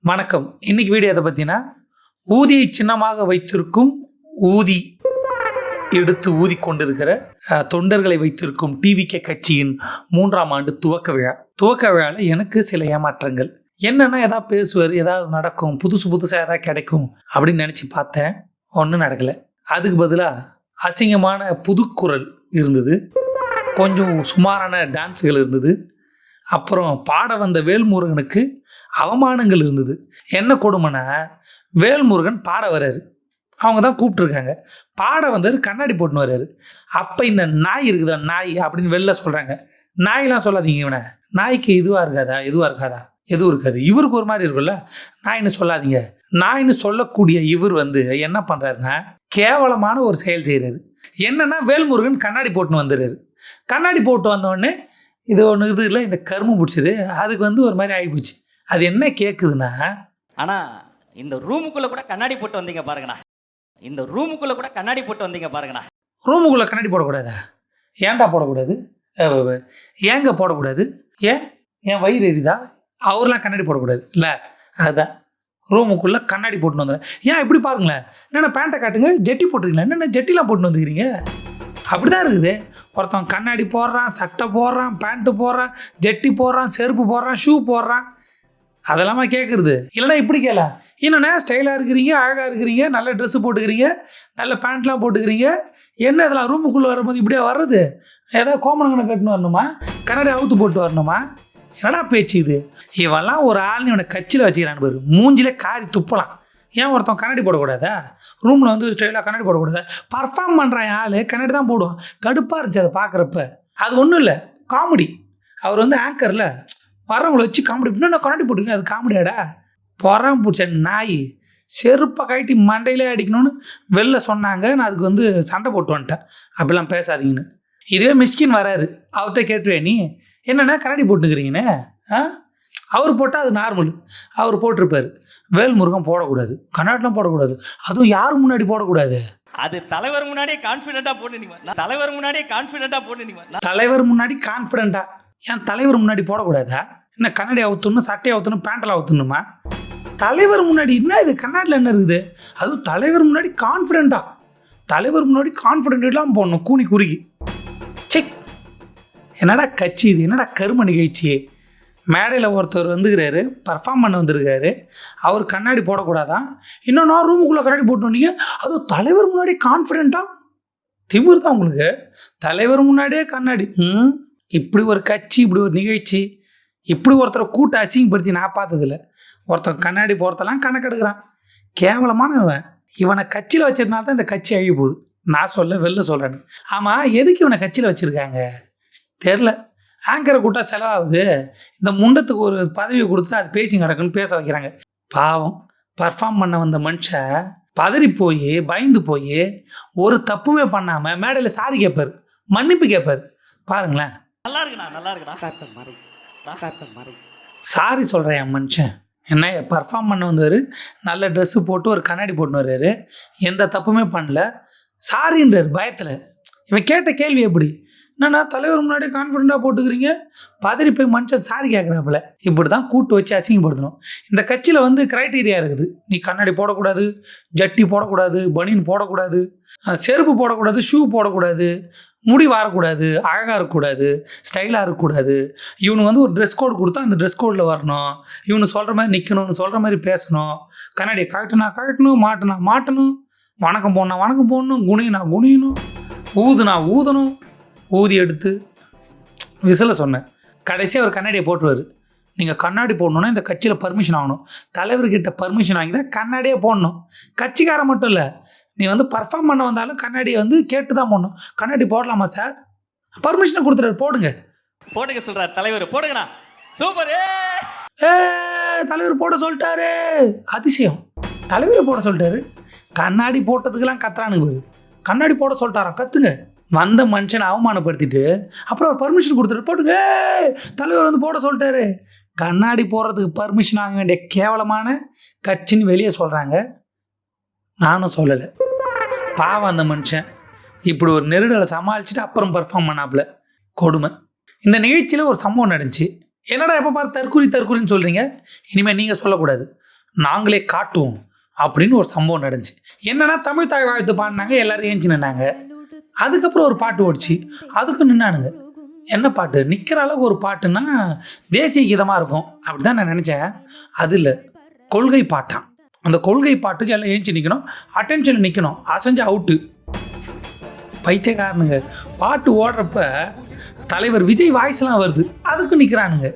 வணக்கம். இன்னைக்கு வீடியோ எதை பற்றினா ஊதியை சின்னமாக வைத்திருக்கும் ஊதி எடுத்து ஊதி கொண்டிருக்கிற தொண்டர்களை வைத்திருக்கும் டிவிகே கட்சியின் மூன்றாம் ஆண்டு துவக்க விழா. துவக்க விழாவில் எனக்கு சில ஏமாற்றங்கள். என்னென்னா எதாவது பேசுவார் ஏதாவது நடக்கும் புதுசு புதுசாக எதாவது கிடைக்கும் அப்படின்னு நினச்சி பார்த்தேன். ஒன்றும் நடக்கலை. அதுக்கு பதிலாக அசிங்கமான புதுக்குரல் இருந்தது. கொஞ்சம் சுமாரான டான்ஸுகள் இருந்தது. அப்புறம் பாட வந்த வேல்முருகனுக்கு அவமானங்கள் இருந்தது. என்ன கொடுமைனா வேல்முருகன் பாட வர்றாரு. அவங்க தான் கூப்பிட்ருக்காங்க பாட வந்தார் கண்ணாடி போட்டுன்னு வர்றாரு. அப்போ இந்த நாய் இருக்குதா நாய் அப்படின்னு வெளில சொல்கிறாங்க நாயெலாம் சொல்லாதீங்க இவனை. நாய்க்கு இதுவாக இருக்காதா இதுவாக இருக்காதா? எதுவும் இருக்காது. இவருக்கு ஒரு மாதிரி இருக்கும்ல. நாயின்னு சொல்லாதீங்க. நாயின்னு சொல்லக்கூடிய இவர் வந்து என்ன பண்ணுறாருன்னா கேவலமான ஒரு செயல் செய்கிறாரு என்னன்னா வேல்முருகன் கண்ணாடி போட்டுன்னு வந்துடுறாரு கண்ணாடி போட்டு வந்தோடனே இது ஒன்று இது இல்லை இந்த கருமம் பிடிச்சது அதுக்கு வந்து ஒரு மாதிரி ஆகிப்போச்சு அது என்ன கேட்குதுன்னா ஆனா இந்த ரூமுக்குள்ள கூட கண்ணாடி போட்டு வந்தீங்க பாருங்கண்ணா. இந்த ரூமுக்குள்ள கூட கண்ணாடி போட்டு வந்தீங்க பாருங்கண்ணா. ரூமுக்குள்ளே கண்ணாடி போடக்கூடாதா? ஏன்டா போடக்கூடாது? ஏங்க போடக்கூடாது? ஏன் ஏன் வயிறு எரியுதா? அவர்லாம் கண்ணாடி போடக்கூடாது. இல்லை அதுதான். ரூமுக்குள்ளே கண்ணாடி போட்டுன்னு வந்துடுறேன் ஏன் இப்படி பாருங்களேன்? என்னென்ன பேண்ட்டை காட்டுங்க? ஜெட்டி போட்டிருக்கீங்களா? என்னென்ன ஜெட்டிலாம் போட்டுன்னு வந்துக்கிறீங்க அப்படி தான் இருக்குது. ஒருத்தன் கண்ணாடி போடுறான் சட்டை போடுறான் பேண்ட்டு போடுறான் ஜெட்டி போடுறான் செருப்பு போடுறான் ஷூ போடுறான். அதெல்லாமா கேட்குறது இல்லைன்னா இப்படி கேள. என்னண்ணே ஸ்டைலாக இருக்கிறீங்க அழகாக இருக்கிறீங்க நல்ல ட்ரெஸ்ஸு போட்டுக்கிறீங்க நல்ல பேண்ட்லாம் போட்டுக்கிறீங்க. என்ன இதெல்லாம் ரூமுக்குள்ளே வரும்போது இப்படியே வர்றது? ஏதாவது கோமனங்கனை கட்டுன்னு வரணுமா? கண்ணாடி அவுத்து போட்டு வரணுமா? என்னடா பேச்சு இது? இவெல்லாம் ஒரு ஆள் இவனை கட்சியில் வச்சுக்கிறான் பாரு. மூஞ்சிலே காரி துப்பலாம். ஏன் ஒருத்தன் கண்ணாடி போடக்கூடாதா? ரூமில் வந்து ஸ்டைலாக கண்ணாடி போடக்கூடாதா? பர்ஃபார்ம் பண்ணுறான் ஆள் கண்ணாடி தான் போடுவான். கடுப்பாக இருந்துச்சு அதை பார்க்குறப்ப. அது ஒன்றும் இல்லை. காமெடி அவர் வந்து ஆங்கரில் வரவங்களை வச்சு காமெடி பண்ணி நான் கண்ணாடி போட்டுக்கிறேன் அது காமெடியாடா பொறாம பிடிச்ச நாய். செருப்பை கழட்டி மண்டையிலே அடிக்கணும்னு வெளில சொன்னாங்க. நான் அதுக்கு வந்து சண்டை போட்டு வந்துட்டேன். அப்படிலாம் பேசாதீங்கன்னு. இதுவே மிஸ்கின் வராரு. அவர்கிட்ட கேட்டுவே நீ என்னண்ணா கண்ணாடி போட்டுக்கிறீங்கண்ணே? ஆ? அவர் போட்டால் அது நார்மல் அவர் போட்டிருப்பார். வேல்முருகன் போடக்கூடாது. கண்ணாடிலாம் போடக்கூடாது. அதுவும் யார் முன்னாடி போடக்கூடாது? அது தலைவர் முன்னாடியே கான்ஃபிடென்ட்டா போட்டு. தலைவர் முன்னாடியே கான்ஃபிடென்ட்டா போட்டு. தலைவர் முன்னாடி கான்ஃபிடென்ட்டா ஏன் தலைவர் முன்னாடி போடக்கூடாதா? என்ன கண்ணாடி அவுத்துணும் சட்டையை அவுத்தணும் பேண்டில் அவுத்தணுமா தலைவர் முன்னாடி என்ன இது? கண்ணாடியில் என்ன இருக்குது? அதுவும் தலைவர் முன்னாடி கான்ஃபிடென்ட்டா தலைவர் முன்னாடி கான்ஃபிடென்ட்லாம் போடணும் கூனி குறுகி. செக் என்னடா கட்சி இது? என்னடா கரும நிகழ்ச்சி மேடையில் ஒருத்தர் வந்துக்கிறாரு பர்ஃபார்ம் பண்ண வந்திருக்காரு. அவர் கண்ணாடி போடக்கூடாதான் இன்னும் நான் ரூமுக்குள்ளே கண்ணாடி போட்டு வந்தீங்க அதுவும் தலைவர் முன்னாடி கான்ஃபிடென்ட்டாக திமிர் தான் உங்களுக்கு? தலைவர் முன்னாடியே கண்ணாடி. ம்? இப்படி ஒரு கட்சி இப்படி ஒரு நிகழ்ச்சி. இப்படி ஒருத்தரை கூட்ட அசிங்கப்படுத்தி நான் பார்த்ததில்ல. ஒருத்தன் கண்ணாடி போகிறதெல்லாம் கணக்கெடுக்கிறான். கேவலமானவன் இவனை கட்சியில் வச்சதுனால தான் இந்த கட்சி அழிய போகுது. நான் சொல்ல வெளில சொல்கிறேன்னு ஆமாம் எதுக்கு இவனை கட்சியில் வச்சுருக்காங்க? தெரில ஆங்கரை கூட்டா செலவாகுது. இந்த முண்டத்துக்கு ஒரு பதவி கொடுத்து அது பேசி கிடக்குன்னு பேச வைக்கிறாங்க. பாவம். பர்ஃபார்ம் பண்ண வந்த மனுஷன் பதறி போய் பயந்து போய் ஒரு தப்புமே பண்ணாமல் மேடையில் சாரி கேட்பார் மன்னிப்பு கேட்பார் பாருங்களேன். நல்லா இருக்குண்ணா நல்லா இருக்குண்ணா. சார் சார் மாறி சார் சொல்கிறேன் என் மனுஷன். என்ன பர்ஃபார்ம் பண்ண வந்தார் நல்ல ட்ரெஸ்ஸு போட்டு ஒரு கண்ணாடி போட்டுன்னு வர்றாரு. எந்த தப்புமே பண்ணல. சாரின்றார் பயத்தில். இவன் கேட்ட கேள்வி எப்படி? என்னண்ணா தலைவர் முன்னாடி கான்ஃபிடண்ட்டாக போட்டுக்கிறீங்க? பதறி போய் மனுஷன் சாரி கேட்குறாப்புல இப்படி தான் கூட்டு வச்சு அசிங்கப்படுத்தணும். இந்த கட்சியில் வந்து க்ரைட்டீரியா இருக்குது. நீ கண்ணாடி போடக்கூடாது ஜட்டி போடக்கூடாது பனியன் போடக்கூடாது செருப்பு போடக்கூடாது ஷூ போடக்கூடாது. முடி வாரக்கூடாது அழகாக இருக்கக்கூடாது ஸ்டைலாக இருக்கக்கூடாது. இவனு வந்து ஒரு ட்ரெஸ் கோடு கொடுத்தா அந்த ட்ரெஸ் கோடில் வரணும். இவனு சொல்கிற மாதிரி நிற்கணும் சொல்கிற மாதிரி பேசணும். கண்ணாடியை கழட்டுனா கழட்டணும் மாட்டினா மாட்டணும். வணக்கம் போடணும் வணக்கம் போடணும் குனினா குனியணும் ஊதுனா ஊதணும். ஊதி எடுத்து விசில சொன்னேன். கடைசியாக அவர் கண்ணாடியை போட்டுருவார். நீங்கள் கண்ணாடி போடணுன்னா இந்த கட்சியில் பர்மிஷன் ஆகணும். தலைவர்கிட்ட பர்மிஷன் வாங்கி தான் கண்ணாடியே போடணும். கட்சிக்காரன் மட்டும் இல்லை நீ வந்து பர்ஃபார்ம் பண்ண வந்தாலும் கண்ணாடியை வந்து கேட்டு தான் போடணும். கண்ணாடி போடலாமா சார் பர்மிஷனை கொடுத்துட்டாரு போடுங்க. போடுங்க சொல்றாரு தலைவர். போடுங்கண்ணா. சூப்பர். ஏ! தலைவர் போட சொல்லிட்டாரு. அதிசயம். தலைவர் போட சொல்லிட்டாரு. கண்ணாடி போட்டதுக்கெல்லாம் கத்துறானுங்க கண்ணாடி போட சொல்லிட்டாராம் கத்துங்க. வந்த மனுஷனை அவமானப்படுத்திட்டு அப்புறம் அவர் பர்மிஷன் கொடுத்துட்டு போட்டுங்க. தலைவர் வந்து போட சொல்லிட்டாரு. கண்ணாடி போடுறதுக்கு பர்மிஷன் வாங்க வேண்டிய கேவலமான கட்சின்னு வெளியே சொல்கிறாங்க நானும் சொல்லலை. பாவம் அந்த மனுஷன். இப்படி ஒரு நெருடலை சமாளிச்சுட்டு அப்புறம் பர்ஃபார்ம் பண்ணாப்புல. கொடுமை. இந்த நிகழ்ச்சியில் ஒரு சம்பவம் நடந்துச்சு. என்னடா எப்போ பாரு தற்கூரி தற்கூரின்னு சொல்கிறீங்க இனிமேல் நீங்கள் சொல்லக்கூடாது. நாங்களே காட்டுவோம் அப்படின்னு ஒரு சம்பவம் நடந்துச்சு. என்னன்னா தமிழ் தாய் வாழ்த்து பாடினாங்க எல்லாரும் ஏஞ்சி நின்னாங்க. அதுக்கப்புறம் ஒரு பாட்டு ஓடிச்சு. அதுக்கும் நின்னானுங்க. என்ன பாட்டு? நிற்கிற அளவுக்கு ஒரு பாட்டுன்னா தேசிய கீதமாக இருக்கும். அப்படி தான் நான் நினச்சேன். அது இல்லை. கொள்கை பாட்டான். அந்த கொள்கை பாட்டுக்கு எல்லாம் ஏஞ்சி நிற்கணும் அட்டென்ஷன் நிற்கணும் அசைஞ்சு அவுட்டு பைத்தியக்காரனுங்க. பாட்டு ஓடுறப்ப தலைவர் விஜய் வாய்ஸ்லாம் வருது. அதுக்கும் நிற்கிறானுங்க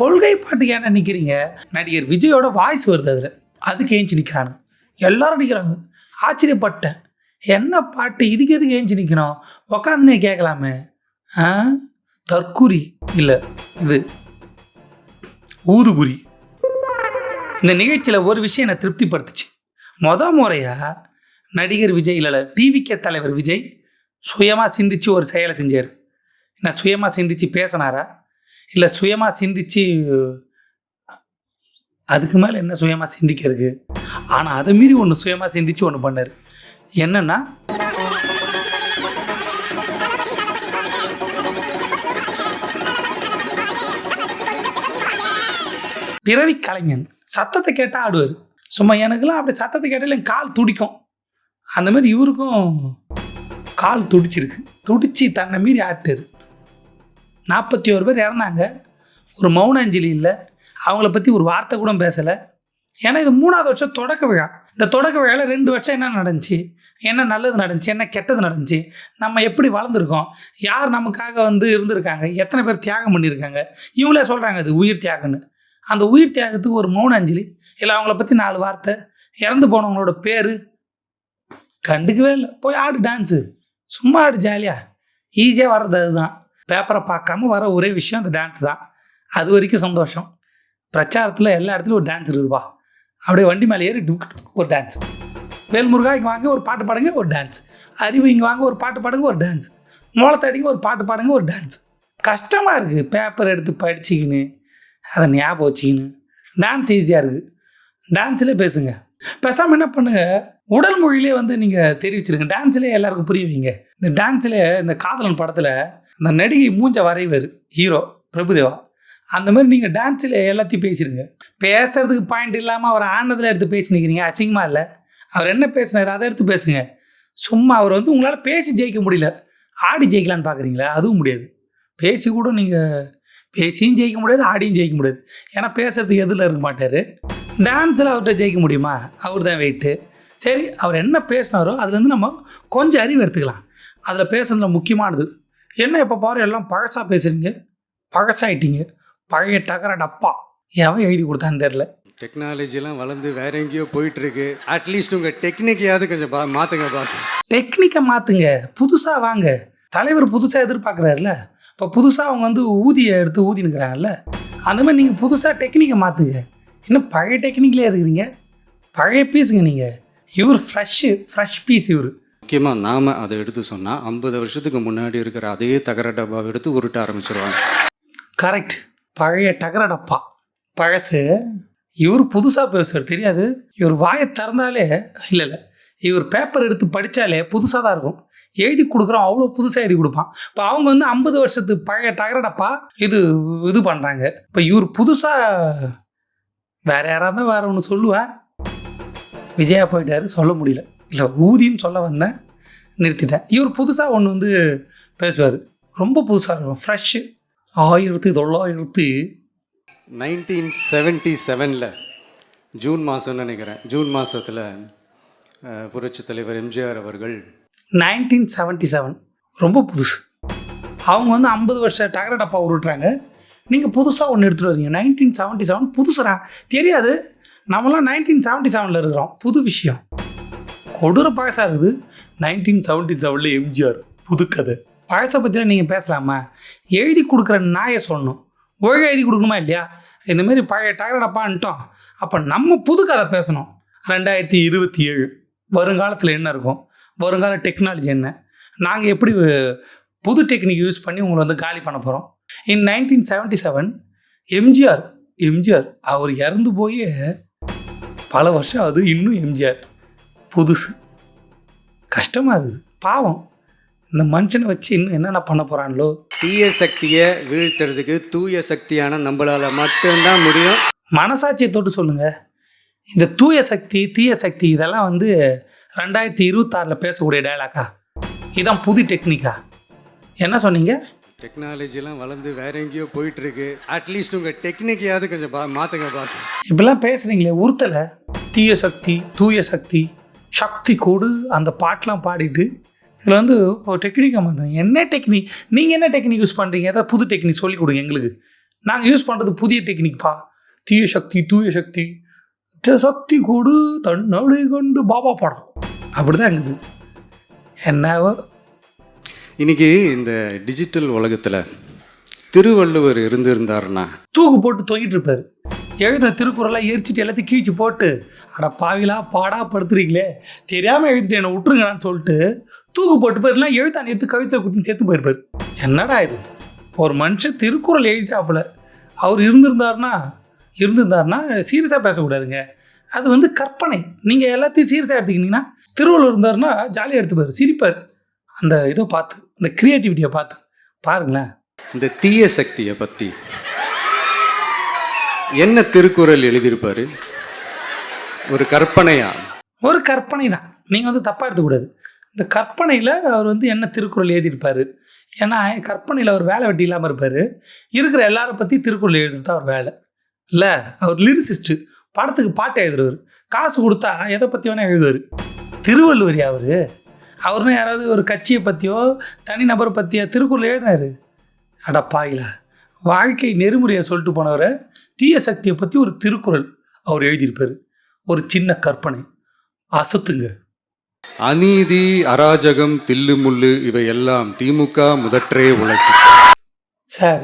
கொள்கை பாட்டுக்கு ஏன்னா நிற்கிறீங்க நடிகர் விஜயோட வாய்ஸ் வருது அதில். அதுக்கு ஏஞ்சி நிற்கிறானுங்க எல்லாரும் நிற்கிறாங்க ஆச்சரியப்பட்டேன். என்ன பாட்டு? இதுக்கு எதுக்கு ஏஞ்சி நிற்கணும் உக்காந்துனே கேட்கலாமே தற்குறி இல்லை இது ஊதுகுறி இந்த நிகழ்ச்சியில் ஒரு விஷயம் என்னை திருப்திப்படுத்துச்சு. மொத முறையாக நடிகர் விஜய் இல்லை டிவிகே தலைவர் விஜய் சுயமாக சிந்திச்சு ஒரு செயலை செஞ்சார். என்ன சுயமாக சிந்திச்சு பேசினாரா? இல்லை சுயமாக சிந்திச்சு அதுக்கு மேலே என்ன சுயமாக சிந்திக்கிறதுக்கு? ஆனால் அதை மீறி ஒன்று சுயமாக சிந்திச்சு ஒன்று பண்ணார். என்னன்னா பிறவி கலைஞன் சத்தத்தை கேட்டால் ஆடுவார். சும்மா எனக்குலாம் அப்படி சத்தத்தை கேட்டால் என் கால் துடிக்கும். அந்த மாதிரி இவருக்கும் கால் துடிச்சிருக்கு. துடிச்சு தன்னை மீறி ஆட்டார் நாற்பத்தி ஒரு பேர் இறந்தாங்க. ஒரு மௌன அஞ்சலி இல்லை. அவங்கள பற்றி ஒரு வார்த்தை கூட பேசலை. ஏன்னா இது மூணாவது வருஷம் தொடக்க விழா. இந்த தொடக்க விழாவில் ரெண்டு வருஷம் என்ன நடந்துச்சு? என்ன நல்லது நடந்துச்சு? என்ன கெட்டது நடந்துச்சு? நம்ம எப்படி வளர்ந்துருக்கோம்? யார் நமக்காக வந்து இருந்திருக்காங்க? எத்தனை பேர் தியாகம் பண்ணியிருக்காங்க? இவங்களே சொல்கிறாங்க அது உயிர் தியாகம்னு. அந்த உயிர் தியாகத்துக்கு ஒரு மௌன அஞ்சலி இல்லை அவங்கள பற்றி நாலு வார்த்தை இறந்து போனவங்களோட பேர் கண்டுக்கவே இல்லை. போய் ஆடு டான்ஸு சும்மா ஆடு ஜாலியாக ஈஸியாக வர்றது அதுதான். பேப்பரை பார்க்காம வர ஒரே விஷயம் அந்த டான்ஸ் தான். அது வரைக்கும் சந்தோஷம். பிரச்சாரத்தில் எல்லா இடத்துலையும் ஒரு டான்ஸ் இருக்குதுப்பா. அப்படியே வண்டி மேலே ஏறி ஒரு டான்ஸ் வேல்முருகா இங்கே வாங்க ஒரு பாட்டு பாடுங்க ஒரு டான்ஸ் அறிவு இங்கே வாங்க ஒரு பாட்டு பாடுங்க ஒரு டான்ஸ் மோளத்தடிங்க ஒரு பாட்டு பாடுங்க ஒரு டான்ஸ் கஷ்டமாக இருக்குது பேப்பர் எடுத்து படிச்சிக்கின்னு. அதை ஞாபகம் வச்சிக்கின்னு டான்ஸ் ஈஸியாக இருக்குது. டான்ஸ்லேயே பேசுங்க. பேசாமல் என்ன பண்ணுங்கள் உடல் மொழியிலே வந்து நீங்கள் தெரிவிச்சிருங்க டான்ஸ்லேயே எல்லாருக்கும் புரியுவீங்க இந்த டான்ஸில் இந்த காதலன் படத்தில் இந்த நடிகை மூஞ்ச வரைவர் ஹீரோ பிரபுதேவா. அந்த மாதிரி நீங்கள் டான்ஸில் எல்லாத்தையும் பேசிடுங்க பேசுறதுக்கு பாயிண்ட் இல்லாமல் அவர் ஆனதில் எடுத்து பேசி நிற்கிறீங்க அசிங்கமாக இல்லை. அவர் என்ன பேசினார் அதை எடுத்து பேசுங்க. சும்மா அவர் வந்து உங்களால் பேசி ஜெயிக்க முடியல. ஆடி ஜெயிக்கலான்னு பார்க்குறீங்களா அதுவும் முடியாது. பேசி கூட நீங்கள் பேசியும் ஜெயிக்க முடியாது ஆடியும் ஜெயிக்க முடியாது. ஏன்னா பேசுறதுக்கு எதில் இருக்க மாட்டார். டான்ஸில் அவர்கிட்ட ஜெயிக்க முடியுமா? அவர் தான் வெயிட்டு சரி அவர் என்ன பேசினாரோ அதுலேருந்து நம்ம கொஞ்சம் அறிவு எடுத்துக்கலாம். அதில் பேசுறதுல முக்கியமானது என்ன இப்போ பாரு எல்லாம் பழசாக பேசுகிறீங்க பழசாயிட்டீங்க பழைய டகர டப்பா. எவன் எழுதி கொடுத்தான்னு தெரில டெக்னாலஜிலாம் வளர்ந்து வேற எங்கேயோ போயிட்டு இருக்கு அட்லீஸ்ட் உங்க டெக்னிக்கையாவது கொஞ்சம் மாத்துங்க பாஸ் டெக்னிக்கை மாற்றுங்க புதுசாக வாங்க. தலைவர் புதுசாக எதிர்பார்க்குறாருல இப்போ புதுசாக அவங்க வந்து ஊதிய எடுத்து ஊதினுக்கிறாங்கல்ல அந்த மாதிரி நீங்கள் புதுசாக டெக்னிக்கை மாற்றுங்க இன்னும் பழைய டெக்னிக்லேயே இருக்கிறீங்க? பழைய பீஸுங்க நீங்கள் இவர் ஃப்ரெஷ்ஷு ஃப்ரெஷ் பீஸ் இவர். முக்கியமா நாம அதை எடுத்து சொன்னா ஐம்பது வருஷத்துக்கு முன்னாடி இருக்கிற அதே தகர டப்பாவை எடுத்து உருட்ட ஆரம்பிச்சிருவாங்க. கரெக்ட் பழைய டகர டப்பா. பழசு. இவர் புதுசாக பேசுவார் தெரியாது? இவர் வாயை திறந்தாலே இல்லை இல்லை. இவர் பேப்பர் எடுத்து படித்தாலே புதுசாக தான் இருக்கும். எழுதி கொடுக்குறோம் அவ்வளோ புதுசாக எழுதி கொடுப்பான். இப்போ அவங்க வந்து ஐம்பது வருஷத்து பழைய டகரடப்பா இது இது பண்ணுறாங்க இப்போ இவர் புதுசாக வேற யாராவது தான் வேற ஒன்று சொல்லுவேன் விஜயா போயிட்டாரு சொல்ல முடியல. இல்லை ஊதின்னு சொல்ல வந்தேன் நிறுத்திட்டேன். இவர் புதுசாக ஒன்று வந்து பேசுவார். ரொம்ப புதுசாக இருக்கும் ஃப்ரெஷ்ஷு ஆயிரத்தி தொள்ளாயிரத்தி நைன்டீன் செவன்ட்டி செவனில் ஜூன் மாதம்னு நினைக்கிறேன். ஜூன் மாதத்தில் புரட்சி தலைவர் எம்ஜிஆர் அவர்கள் நைன்டீன் செவன்ட்டி செவன். ரொம்ப புதுசு. அவங்க வந்து ஐம்பது வருஷம் டகர டப்பா உருட்டுறாங்க. நீங்கள் புதுசாக ஒன்று எடுத்துகிட்டு வரீங்க. நைன்டீன் செவன்ட்டி செவன் புதுசுரா தெரியாது. நம்மலாம் நைன்டீன் செவன்ட்டி செவனில் இருக்கிறோம். புது விஷயம். கொடூர பாயசாக இருக்குது. நைன்டீன் செவன்ட்டி செவனில் எம்ஜிஆர். புதுக்கதை பாயசை பற்றிலாம் நீங்கள் பேசலாமா? எழுதி கொடுக்குற நாயை சொல்லணும். ஒழுங்காக எழுதி கொடுக்கணுமா இல்லையா? இந்தமாரி பழைய டகர டப்பான்ட்டோம். அப்போ நம்ம புது கதை பேசணும். ரெண்டாயிரத்தி இருபத்தி ஏழு. வருங்காலத்தில் என்ன இருக்கும்? வருங்கால டெக்னாலஜி என்ன? நாங்கள் எப்படி புது டெக்னிக் யூஸ் பண்ணி உங்களை வந்து காலி பண்ண போகிறோம் in nineteen seventy seven MGR MGR அவர் இறந்து போய் பல வருஷம் ஆகுது இன்னும் எம்ஜிஆர் புதுசு. கஷ்டமாக இருக்குது. பாவம். இந்த மனுஷனை வச்சு இன்னும் என்னென்ன பண்ண போகிறாங்களோ தீய சக்தியை வீழ்த்துறதுக்கு தூய சக்தியான நம்மளால மட்டும்தான் முடியும். மனசாட்சியை தொட்டு சொல்லுங்க. இந்த தூய சக்தி தீய சக்தி இதெல்லாம் வந்து ரெண்டாயிரத்தி இருபத்தாறில் பேசக்கூடிய டயலாக்கா இதான் புது டெக்னிக்கா என்ன சொன்னீங்க? டெக்னாலஜிலாம் வளர்ந்து வேற எங்கேயோ போயிட்டு இருக்கு அட்லீஸ்ட் உங்கள் டெக்னிக்கையாவது கொஞ்சம் பா மாற்றுங்க பாஸ் இப்படிலாம் பேசுகிறீங்களே உறுத்தலை? தீய சக்தி தூய சக்தி சக்தி கூடு அந்த பாட்டெலாம் பாடிட்டு இதில் வந்து ஒரு டெக்னிக்கை மாற்றுங்க என்ன டெக்னிக் நீங்கள் என்ன டெக்னிக் யூஸ் பண்ணுறீங்க ஏதாவது புது டெக்னிக் சொல்லிக் கொடுங்க எங்களுக்கு. நாங்கள் யூஸ் பண்ணுறது புதிய டெக்னிக்ப்பா தீய சக்தி தூய சக்தி சக்தி கூடு தன்னடி கொண்டு பாபா படம் அப்படி தான் இருக்குது. என்னவோ? இன்னைக்கு இந்த டிஜிட்டல் உலகத்தில் திருவள்ளுவர் இருந்திருந்தாருன்னா தூக்கு போட்டு தொங்கிட்டு இருப்பாரு எழுத திருக்குறளாக எரிச்சிட்டு எல்லாத்தையும் கீழ்ச்சி போட்டு அட பாவிலா பாடா படுத்துறீங்களே. தெரியாமல் எழுதிட்டு என்னை விட்டுருங்கடான்னு சொல்லிட்டு தூக்கு போட்டு போயிருலாம் எழுத்தாணி எடுத்து கழுத்தில் குத்தி செத்து போயிருப்பாரு. என்னடா இது? ஒரு மனுஷன் திருக்குறள் எழுதிட்டாப்புல. அவர் இருந்திருந்தாருன்னா இருந்திருந்தாருன்னா சீரியஸாக பேசக்கூடாதுங்க. அது வந்து கற்பனை. நீங்கள் எல்லாத்தையும் சீரியஸாக எடுத்துக்கிட்டீங்கன்னா திருவள்ளுவர் இருந்தாருன்னா ஜாலியாக எடுத்துப்பார் சிரிப்பார். அந்த இதை பார்த்து இந்த க்ரியேட்டிவிட்டியை பார்த்து. பாருங்களேன். இந்த தீய சக்தியை பற்றி என்ன திருக்குறள் எழுதியிருப்பாரு? ஒரு கற்பனையா? ஒரு கற்பனை தான். நீங்கள் வந்து தப்பாக எடுத்துக்கூடாது. இந்த கற்பனையில் அவர் வந்து என்ன திருக்குறள் எழுதியிருப்பார்? ஏன்னா கற்பனையில் அவர் வேலை வெட்டி இல்லாமல் இருப்பார். இருக்கிற எல்லாரை பற்றி திருக்குறள் எழுதுறது தான் அவர் வேலை. இல்லை அவர் லிரிசிஸ்ட்டு படத்துக்கு பாட்டு எழுதுறவர். காசு கொடுத்தா எதை பற்றி வேணால் எழுதுவார்? திருவள்ளுவரி அவர் அவர்னா யாராவது ஒரு கட்சியை பற்றியோ தனிநபரை பற்றியோ திருக்குறள் எழுதினாரு. அட பாயிலா வாழ்க்கை நெறிமுறையை சொல்லிட்டு போனவரை தீய சக்தியை பற்றி ஒரு திருக்குறள் அவர் எழுதியிருப்பார். ஒரு சின்ன கற்பனை. அசத்துங்க. அநீதி அராஜகம் தில்லுமுள்ளு இவையெல்லாம் திமுக முதற்றே உழைக்கும் சார்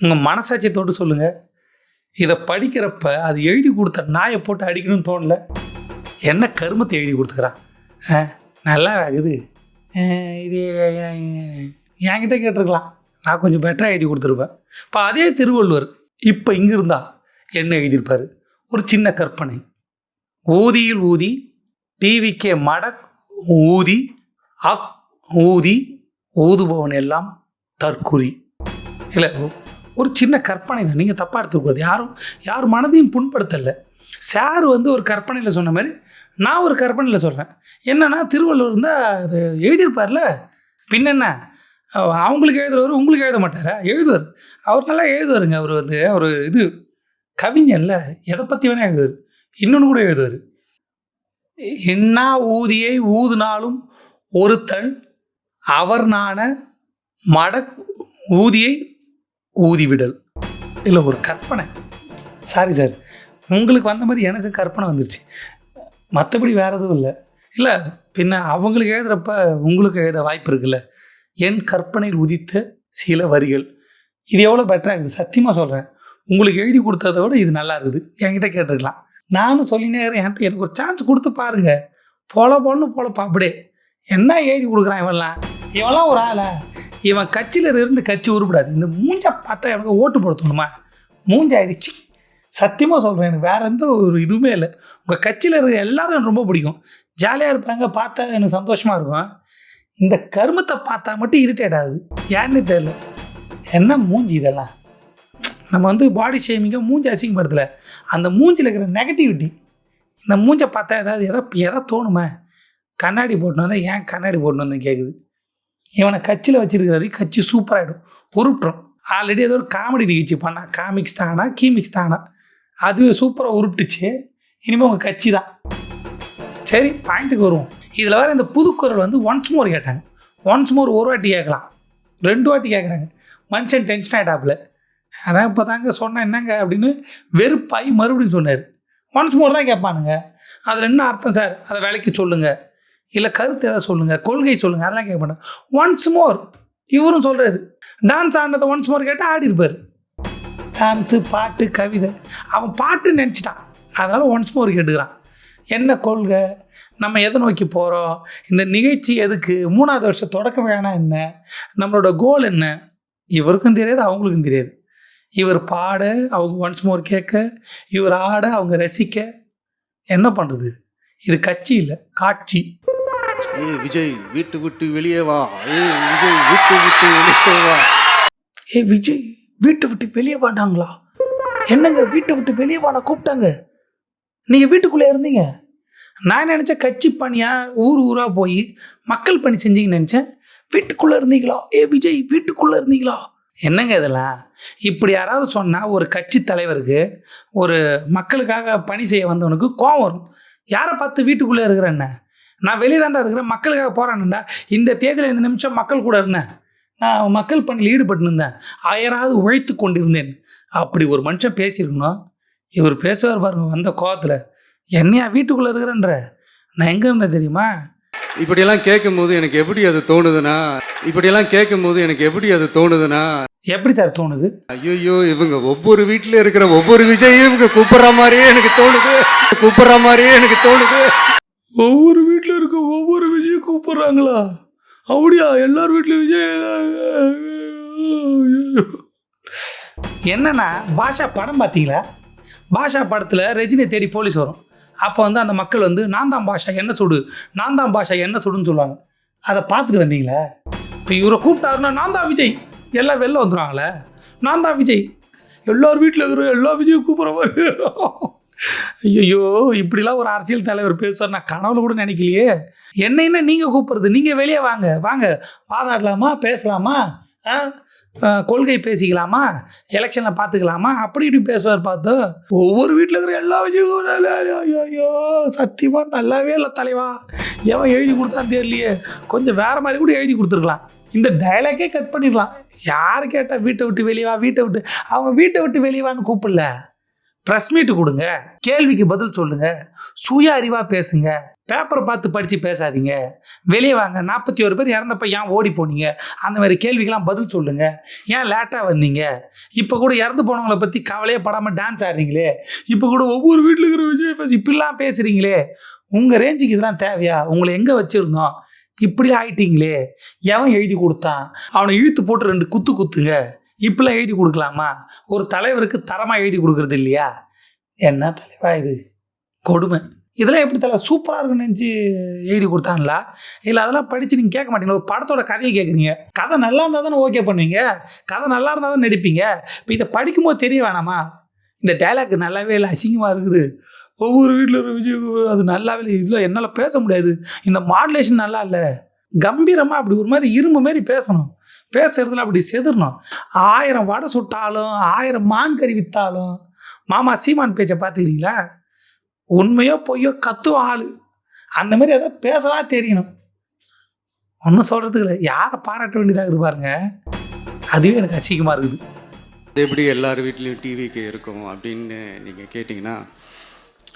உங்கள் மனசாட்சியை தொட்டு சொல்லுங்கள் இதை படிக்கிறப்ப அது எழுதி கொடுத்த நாயை போட்டு அடிக்கணும்னு தோணல. என்ன கருமத்தை எழுதி கொடுத்துக்கிறான் ஆ, நல்லா ஆகுது இது என்கிட்ட கேட்டிருக்கலாம். நான் கொஞ்சம் பெட்டராக எழுதி கொடுத்துருப்பேன். இப்போ அதே திருவள்ளுவர் இப்போ இங்கே இருந்தா என்ன எழுதியிருப்பார்? ஒரு சின்ன கற்பனை. ஊதியில் ஊதி டிவிக்கே மடக் ஊதி அக் ஊதி ஊதுபவன் எல்லாம் தற்குறி. இல்லை ஒரு சின்ன கற்பனை தான். நீங்கள் தப்பாக எடுத்துக்கூடாது யாரும் யார் மனதையும் புண்படுத்தலை. சார் வந்து ஒரு கற்பனையில் சொன்ன மாதிரி நான் ஒரு கற்பனையில் சொல்கிறேன் என்னன்னா திருவள்ளுவர் இருந்தால் அது எழுதியிருப்பார்ல? பின்னென்ன அவங்களுக்கு எழுதுறவர் உங்களுக்கு எழுத மாட்டாரா? எழுதுவார். அவர் நல்லா எழுதுவாருங்க. அவர் வந்து அவர் இது கவிஞர்ல எதை பற்றி வேணால் எழுதுவார். இன்னொன்று கூட எழுதுவார். என்ன ஊதியை ஊதுனாலும் ஒருத்தன் அவர் நாண மடக் ஊதியை ஊதிவிடல். இல்லை ஒரு கற்பனை. சாரி சார் உங்களுக்கு வந்த மாதிரி எனக்கு கற்பனை வந்துருச்சு. மற்றபடி வேறு எதுவும் இல்லை. இல்லை பின்ன அவங்களுக்கு எழுதுகிறப்ப உங்களுக்கு எழுத வாய்ப்பு இருக்குல்ல. என் கற்பனையில் உதித்த சில வரிகள். இது எவ்வளோ பெட்டராக இருக்குது? சத்தியமாக சொல்கிறேன் உங்களுக்கு எழுதி கொடுத்ததை விட இது நல்லா இருக்குது. என்கிட்ட கேட்டிருக்கலாம். நானும் சொல்லினே இருக்கிறேன். என்கிட்ட எனக்கு ஒரு சான்ஸ் கொடுத்து பாருங்கள் பொல பொண்ணு பொழப்பா அப்படியே. என்ன எழுதி கொடுக்குறான் இவன்லாம்? இவன்லாம் ஒரு ஆளை? இவன் கட்சியில் இருந்து கட்சி உருப்படாது. இந்த மூஞ்ச பார்த்தா எனக்கு ஓட்டு போட தோணுமா? மூஞ்சாயிடுச்சு. சத்தியமாக சொல்கிறேன் எனக்கு வேறு எந்த ஒரு இதுவுமே இல்லை. உங்கள் கட்சியில் இருக்கிற எல்லாரும் எனக்கு ரொம்ப பிடிக்கும். ஜாலியாக இருப்பாங்க பார்த்தா எனக்கு சந்தோஷமாக இருக்கும். இந்த கருமத்தை பார்த்தா மட்டும் இரிட்டேட் ஆகுது. ஏன்னு தெரியல. என்ன மூஞ்சி இதெல்லாம்? நம்ம வந்து பாடி ஷேமிங்காக மூஞ்சி அசிங்கப்படுத்தல. அந்த மூஞ்சில் இருக்கிற நெகட்டிவிட்டி இந்த மூஞ்சை பார்த்தா ஏதாவது எதை எதாவது தோணுமே? கண்ணாடி போட்டுன்னு வந்தால் ஏன் கண்ணாடி போட்டுன்னு வந்து கேட்குது இவனை கட்சியில் வச்சிருக்கிறாரு கட்சி சூப்பராகிடும் உருட்டுறோம் ஆல்ரெடி ஏதோ ஒரு காமெடி நிகழ்ச்சி பண்ணா. காமிக்ஸ் தானா கீமிக்ஸ் தானா. அதுவே சூப்பராக உருட்டுச்சு. இனிமேல் உங்கள் கட்சி தான். சரி பாயிண்ட்டுக்கு வருவோம். இதில் வேறு இந்த புதுக்குரல் வந்து ஒன்ஸ் மோர் கேட்டாங்க. ஒன்ஸ் மோர் ஒரு வாட்டி கேட்கலாம். ரெண்டு வாட்டி கேட்குறாங்க. மனுஷன் டென்ஷன் ஆகிட்டாப்புல அதான் இப்போ தாங்க சொன்னேன் என்னங்க அப்படின்னு வெறுப்பாகி மறுபடியும் சொன்னார். ஒன்ஸ் மோர் தான் கேட்பானுங்க. அதில் என்ன அர்த்தம் சார் அதை விலைக்கு சொல்லுங்கள் இல்லை கருத்து எதாவது சொல்லுங்கள் கொள்கை சொல்லுங்கள் அதெல்லாம் கேட்க மாட்டேன் ஒன்ஸ் மோர் இவரும் சொல்கிறாரு டான்ஸ் ஆடினதை ஒன்ஸ் மோர் கேட்டால் ஆடி இருப்பார். டான்ஸு பாட்டு கவிதை. அவன் பாட்டு நினச்சிட்டான். அதனால் ஒன்ஸ் மோர் கேட்டுக்கிறான். என்ன கொள்கை? நம்ம எதை நோக்கி போகிறோம் இந்த நிகழ்ச்சி எதுக்கு? மூணாவது வருஷம் தொடக்க வேணாம் என்ன? நம்மளோட கோல் என்ன? இவருக்கும் தெரியாது அவங்களுக்கும் தெரியாது. இவர் பாட அவங்க ஒன்ஸ் மோர் கேட்க இவர் ஆட அவங்க ரசிக்க என்ன பண்ணுறது இது கட்சி இல்லை காட்சி. ஏய் விஜய் வீட்டு விட்டு வெளியே வா. ஏய் விஜய் வீட்டு விட்டு வெளியே வா. ஏ விஜய் வீட்டை விட்டு வெளியே வாடாங்களா? என்னங்க வீட்டை விட்டு வெளியே வாடா கூப்பிட்டாங்க. நீங்கள் வீட்டுக்குள்ளே இருந்தீங்க. நான் நினச்சேன் கட்சி பணியாக ஊர் ஊராக போய் மக்கள் பணி செஞ்சீங்கன்னு நினச்சேன். வீட்டுக்குள்ளே இருந்தீங்களா? ஏ விஜய் வீட்டுக்குள்ளே இருந்தீங்களா? என்னங்க இதெல்லாம்? இப்படி யாராவது சொன்னால் ஒரு கட்சி தலைவருக்கு ஒரு மக்களுக்காக பணி செய்ய வந்தவனுக்கு கோவம் வரும். யாரை பார்த்து வீட்டுக்குள்ளே இருக்கிறேன்ன நான் வெளியே தாண்டா இருக்கிறேன். மக்களுக்காக போகிறான்டா இந்த தேதியில் இந்த நிமிஷம் மக்கள் கூட இருந்தேன். நான் மக்கள் பணியில் ஈடுபட்டு இருந்தேன் ஆயிராவது உழைத்து கொண்டிருந்தேன். அப்படி ஒரு மனுஷன் பேசியிருக்கணும். இவர் பேசுவார் பாருங்க வந்த கோவத்தில். என்னையா வீட்டுக்குள்ளே இருக்கிறேன்ற? நான் எங்கே இருந்தேன் தெரியுமா? இப்படியெல்லாம் கேட்கும்போது எனக்கு எப்படி அது தோணுதுன்னா இப்படியெல்லாம் கேட்கும்போது எனக்கு எப்படி அது தோணுதுன்னா எப்படி சார் தோணுது? ஐயோ இவங்க ஒவ்வொரு வீட்டில் இருக்கிற ஒவ்வொரு விஜயும் இவங்க கூப்பிடுற மாதிரியே எனக்கு தோணுது. கூப்பிடுற மாதிரியே எனக்கு தோணுது. ஒவ்வொரு வீட்டில் இருக்க ஒவ்வொரு விஜயும் கூப்பிட்றாங்களா? அப்படியா? எல்லார் வீட்லையும் விஜய்? என்னன்னா பாஷா படம் பார்த்தீங்களா? பாஷா படத்தில் ரஜினி தேடி போலீஸ் வரும். அப்போ வந்து அந்த மக்கள் வந்து நான் தான் பாஷா என்ன சுடு? நான் தான் பாஷா என்ன சுடுன்னு சொல்லுவாங்க. அதை பார்த்துட்டு வந்தீங்களா? இப்போ இவரை கூப்பிட்டாருன்னா நான் தான் விஜய். எல்லாம் வெளில வந்துடுவாங்களே நான் தான் விஜய். எல்லார் வீட்டில் இருக்கிற எல்லா விஜயும் கூப்பிட்ற மாதிரி. ஐயோ இப்படிலாம் ஒரு அரசியல் தலைவர் பேசுவார் நான் கனவுல கூட நினைக்கலையே. என்ன என்ன நீங்கள் கூப்பிட்றது? நீங்கள் வெளியே வாங்க வாங்க. வாதாடலாமா? பேசலாமா? ஆ? கொள்கை பேசிக்கலாமா? எலெக்ஷனில் பார்த்துக்கலாமா அப்படி இப்படி பேசுவார் பார்த்து ஒவ்வொரு வீட்டில் இருக்கிற எல்லா விஷயம் ஐயோ சத்தியமாக நல்லாவே இல்லை தலைவா. எவன் எழுதி கொடுத்தான்னு தெரியலையே. கொஞ்சம் வேறு மாதிரி கூட எழுதி கொடுத்துருக்கலாம். இந்த டைலாக்கே கட் பண்ணிடலாம். யார் கேட்டால் வீட்டை விட்டு வெளியே வா வீட்டை விட்டு. அவங்க வீட்டை விட்டு வெளியே வான்னு கூப்பிடல. ப்ரெஸ் மீட்டு கொடுங்க. கேள்விக்கு பதில் சொல்லுங்க. சுய அறிவாக பேசுங்க. பேப்பரை பார்த்து படித்து பேசாதீங்க. வெளியே வாங்க. நாற்பத்தி ஒரு பேர் இறந்தப்ப ஏன் ஓடி போனீங்க? அந்த மாதிரி கேள்விக்கெலாம் பதில் சொல்லுங்க. ஏன் லேட்டாக வந்தீங்க? இப்போ கூட இறந்து போனவங்கள பற்றி கவலையே படாமல் டான்ஸ் ஆடுறீங்களே? இப்போ கூட ஒவ்வொரு வீட்டில் இருக்கிற விஜய் ஃபேஸ் இப்படிலாம் பேசுகிறீங்களே உங்கள் ரேஞ்சுக்கு இதெல்லாம் தேவையா? உங்களை எங்கே வச்சுருந்தோம்? இப்படி ஆயிட்டீங்களே? எவன் எழுதி கொடுத்தான்? அவனை இழுத்து போட்டு ரெண்டு குத்து குத்துங்க. இப்படிலாம் எழுதி கொடுக்கலாமா? ஒரு தலைவருக்கு தரமாக எழுதி கொடுக்குறது இல்லையா? என்ன தலைவா இது? கொடுமை. இதெல்லாம் எப்படி தலை சூப்பராக இருக்குன்னு நினச்சி எழுதி கொடுத்தாங்களா? இல்லை அதெல்லாம் படித்து நீங்கள் கேட்க மாட்டீங்களா? ஒரு படத்தோட கதையை கேட்குறீங்க கதை நல்லா இருந்தால் தானே ஓகே பண்ணுவீங்க? கதை நல்லா இருந்தால் தான் நடிப்பீங்க? இப்போ இதை படிக்கும்போது தெரிய வேணாமா? இந்த டைலாக் நல்லாவே இல்லை அசிங்கமாக இருக்குது. ஒவ்வொரு வீட்டில் ஒரு விஜய் அது நல்லாவே இல்லை. இல்லை என்னால் பேச முடியாது. இந்த மாடுலேஷன் நல்லா இல்லை. கம்பீரமாக அப்படி ஒரு மாதிரி இரும்பு மாதிரி பேசணும். பேசுறதுல அப்படி செதுறணும். ஆயிரம் வடை சுட்டாலும் ஆயிரம் மான் கறி வித்தாலும் மாமா சீமான் பேச்சை பார்த்துக்கிறீங்களா உண்மையோ பொய்யோ கத்துவ ஆள். அந்த மாதிரி எதாவது பேசவா தெரியணும். ஒன்றும் சொல்கிறதுக்கு இல்லை. யாரை பாராட்ட வேண்டியதாகுது பாருங்க. அதுவே எனக்கு அசிங்கமாக இருக்குது. அது எப்படி எல்லார் வீட்லேயும் டிவிக்கு இருக்கும் அப்படின்னு நீங்கள் கேட்டிங்கன்னா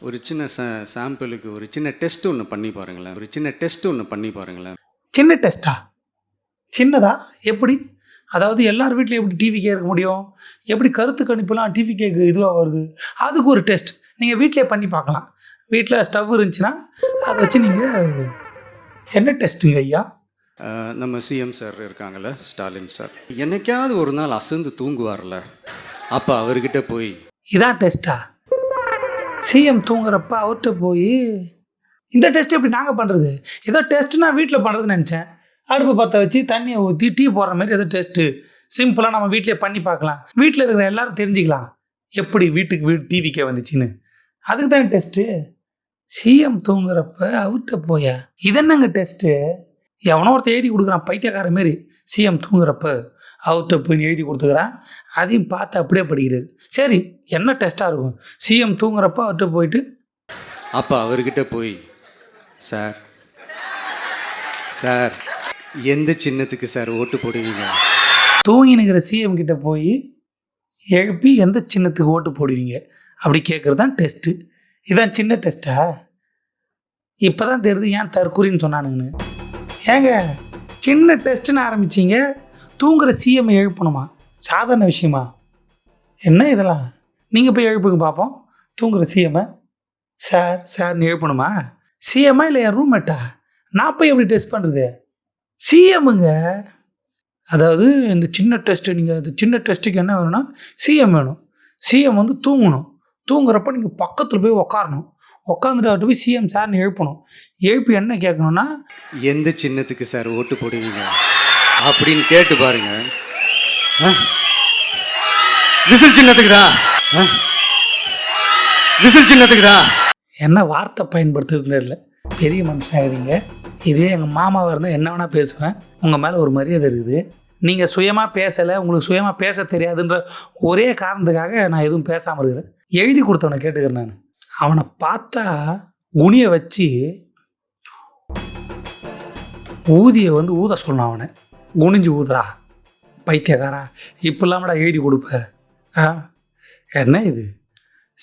ஒரு சின்ன சா சாம்பிளுக்கு ஒரு சின்ன டெஸ்ட் ஒன்று பண்ணி பாருங்களேன். ஒரு சின்ன டெஸ்ட் ஒன்று பண்ணி பாருங்களேன். சின்ன டெஸ்ட்டா சின்னதா? எப்படி? அதாவது எல்லார் வீட்லையும் எப்படி டிவி கேட்க முடியும்? எப்படி கருத்து கணிப்புலாம் டிவி கேக்கு இதுவாக வருது? அதுக்கு ஒரு டெஸ்ட் நீங்கள் வீட்டிலே பண்ணி பார்க்கலாம். வீட்டில் ஸ்டவ் இருந்துச்சுன்னா அதை வச்சு நீங்கள் என்ன டெஸ்ட்டுங்க ஐயா? நம்ம சிஎம் சார் இருக்காங்கல்ல ஸ்டாலின் சார் என்னைக்காவது ஒரு நாள் அசந்து தூங்குவார்ல அப்போ அவர்கிட்ட போய். இதான் டெஸ்ட்டா சிஎம் தூங்குறப்ப அவர்கிட்ட போய் இந்த டெஸ்ட் எப்படி நாங்கள் பண்ணுறது ஏதோ டெஸ்ட் நான் வீட்டில் பண்ணுறதுன்னு நினச்சேன். அடுப்பு பற்ற வச்சு தண்ணியை ஊற்றி டீ போடுற மாதிரி எதுவும் டெஸ்ட்டு சிம்பிளாக நம்ம வீட்டிலே பண்ணி பார்க்கலாம். வீட்டில் இருக்கிற எல்லாரும் தெரிஞ்சுக்கலாம். எப்படி வீட்டுக்கு வீடு டிவிக்கே வந்துச்சுன்னு. அதுக்கு தானே டெஸ்ட்டு சிஎம் தூங்குறப்ப அவர்கிட்ட போயா? இதென்னங்க டெஸ்ட்டு எவனோ ஒருத்தர் எழுதி கொடுக்குறான் பைத்தியக்கார மாரி. சிஎம் தூங்குறப்ப அவர்கிட்ட போய் எழுதி கொடுத்துக்கிறான். அதையும் பார்த்து அப்படியே படிக்கிறது சரி என்ன டெஸ்ட்டாக இருக்கும்? சிஎம் தூங்குறப்ப அவர்கிட்ட போயிட்டு அப்போ அவர்கிட்ட போய் சார் சார் எந்த சின்னத்துக்கு சார் ஓட்டு போடுவீங்க? தூங்கினுக்கிற சிஎம் கிட்ட போய் எழுப்பி எந்த சின்னத்துக்கு ஓட்டு போடுவீங்க? அப்படி கேட்குறது தான் டெஸ்ட்டு இதான் சின்ன டெஸ்ட்டா இப்போ தான் தெரியுது ஏன் தற்கூரின்னு சொன்னானுங்கன்னு. ஏங்க சின்ன டெஸ்ட்டுன்னு ஆரம்பிச்சிங்க தூங்குற சிஎம் எழுப்பணுமா? சாதாரண விஷயமா? என்ன இதெல்லாம்? நீங்கள் போய் எழுப்புங்க பார்ப்போம் தூங்குற சிஎம்மை சார் சார்னு எழுப்பணுமா? சிஎம்மா இல்லை என் ரூம்மேட்டா நான் போய் எப்படி டெஸ்ட் பண்ணுறது சிஎம்முங்க அதாவது இந்த சின்ன டெஸ்ட்டு நீங்கள் இந்த சின்ன டெஸ்ட்டுக்கு என்ன வேணும்னா சிஎம் வேணும். சிஎம் வந்து தூங்கணும். தூங்குறப்ப நீங்கள் பக்கத்தில் போய் உக்காரணும். உட்காந்துட்டு அவர்கிட்ட போய் சிஎம் சார்னு எழுப்பணும். எழுப்பி என்ன கேட்கணும்னா எந்த சின்னத்துக்கு சார் ஓட்டு போடுவீங்க? அப்படின்னு கேட்டு பாருங்க? விசில் சின்னத்துக்கு தான்? விசில் சின்னத்துக்கு தான் என்ன வார்த்தை பயன்படுத்துறதுன்னு தெரியல. பெரிய மனுஷனாகிறீங்க இதே எங்கள் மாமாவாக இருந்தால் என்ன வேணால் பேசுவேன். உங்கள் மேலே ஒரு மரியாதை இருக்குது. நீங்கள் சுயமாக பேசலை உங்களுக்கு சுயமாக பேச தெரியாதுன்ற ஒரே காரணத்துக்காக நான் எதுவும் பேசாமல் இருக்கிறேன். எழுதி கொடுத்தவனை கேட்டுக்கிறேன் நான். அவனை பார்த்தா குனியை வச்சு ஊதியை வந்து ஊத சொல்லணும் அவனை. குனிஞ்சு ஊதுறா. பைத்தியக்காரா இப்படிலாமடா எழுதி கொடுப்ப. ஆ? என்ன இது?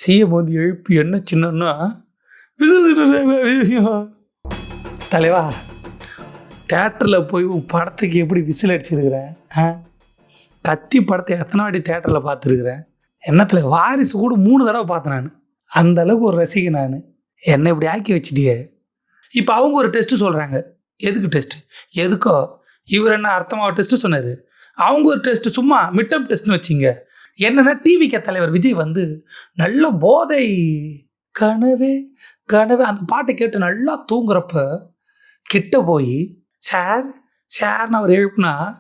சிஎம் வந்து எழுப்பி என்ன சின்னன்னா விசில் தலைவா தேட்டரில் போய் உன் படத்துக்கு எப்படி விசில் அடிச்சிருக்கிறேன் ஆ? கத்தி படத்தை எத்தனை வாட்டி தேட்டரில் பார்த்துருக்குறேன் என்னத்தில்? வாரிசு கூட மூணு தடவை பார்த்தேன் நான். அந்த அளவுக்கு ஒரு ரசிகன் நான். என்னை இப்படி ஆக்கி வச்சிட்டியே. இப்போ அவங்க ஒரு டெஸ்ட்டு சொல்கிறாங்க எதுக்கு டெஸ்ட்டு எதுக்கோ? இவர் என்ன அர்த்தமாக டெஸ்ட்டு சொன்னார்? அவங்க ஒரு டெஸ்ட்டு சும்மா மிட்டம் டெஸ்ட்னு வச்சிங்க. என்னென்னா டிவிக்கு தலைவர் விஜய் வந்து நல்ல போதை கனவே கனவே அந்த பாட்டை கேட்டு நல்லா தூங்குறப்ப கிட்ட போய் சார் சார்னு அவர் எழுப்புனா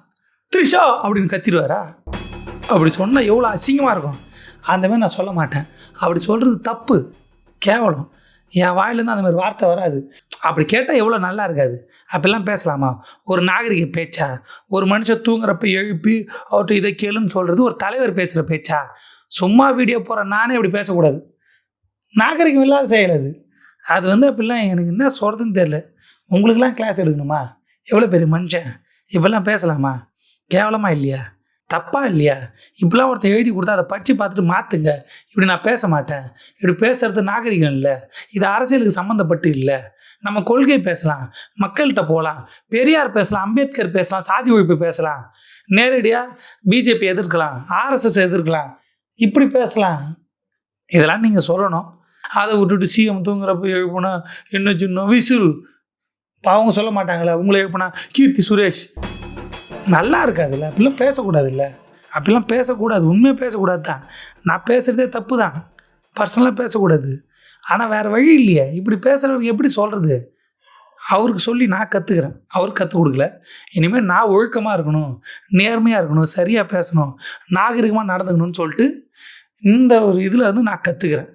த்ரிஷா அப்படின்னு கத்திடுவாரா? அப்படி சொன்னால் எவ்வளோ அசிங்கமாக இருக்கும். அந்த மாதிரி நான் சொல்ல மாட்டேன். அப்படி சொல்கிறது தப்பு. கேவலம். என் வாயிலேருந்து அந்த மாதிரி வார்த்தை வராது. அப்படி கேட்டால் எவ்வளோ நல்லா இருக்காது. அப்படிலாம் பேசலாமா? ஒரு நாகரிக பேச்சா? ஒரு மனுஷன் தூங்குறப்ப எழுப்பி அவர்கிட்ட இதை கேளுன்னு சொல்கிறது ஒரு தலைவர் பேசுகிற பேச்சா? சும்மா வீடியோ போகிற நானே அப்படி பேசக்கூடாது. நாகரிகம் இல்லாத செயல் அது. அது வந்து அப்படிலாம் எனக்கு என்ன சொல்கிறதுன்னு தெரில உங்களுக்கெல்லாம் கிளாஸ் எடுக்கணுமா? எவ்வளோ பெரிய மனுஷன்? இப்படிலாம் பேசலாமா? கேவலமாக இல்லையா? தப்பாக இல்லையா? இப்படிலாம் ஒருத்தர் எழுதி கொடுத்தா அதை படித்து பார்த்துட்டு மாற்றுங்க இப்படி நான் பேச மாட்டேன். இப்படி பேசுறது நாகரிகம் இல்லை. இது அரசியலுக்கு சம்மந்தப்பட்டு இல்லை. நம்ம கொள்கை பேசலாம். மக்கள்கிட்ட போகலாம் பெரியார் பேசலாம். அம்பேத்கர் பேசலாம். சாதி ஒழிப்பு பேசலாம். நேரடியாக பிஜேபி எதிர்க்கலாம். ஆர்எஸ்எஸ் எதிர்க்கலாம். இப்படி பேசலாம். இதெல்லாம் நீங்கள் சொல்லணும். அதை விட்டுட்டு சிஎம் தூங்குறப்ப எழுப்பணும் என்ன சின்ன விசில்? இப்போ அவங்க சொல்ல மாட்டாங்களே உங்களை எப்படின்னா கீர்த்தி சுரேஷ். நல்லா இருக்காதுல்ல அப்படிலாம் பேசக்கூடாதுல்ல. அப்படிலாம் பேசக்கூடாது உண்மையாக பேசக்கூடாது தான். நான் பேசுகிறதே தப்பு தான். பர்சனலாக பேசக்கூடாது. ஆனால் வேறு வழி இல்லையே. இப்படி பேசுகிறவருக்கு எப்படி சொல்கிறது அவருக்கு சொல்லி நான் கற்றுக்கிறேன் அவருக்கு கற்றுக் கொடுக்கல. இனிமேல் நான் ஒழுக்கமாக இருக்கணும் நேர்மையாக இருக்கணும் சரியாக பேசணும் நாகரிகமாக நடந்துக்கணும்னு சொல்லிட்டு இந்த ஒரு இதில் வந்து நான் கற்றுக்கிறேன்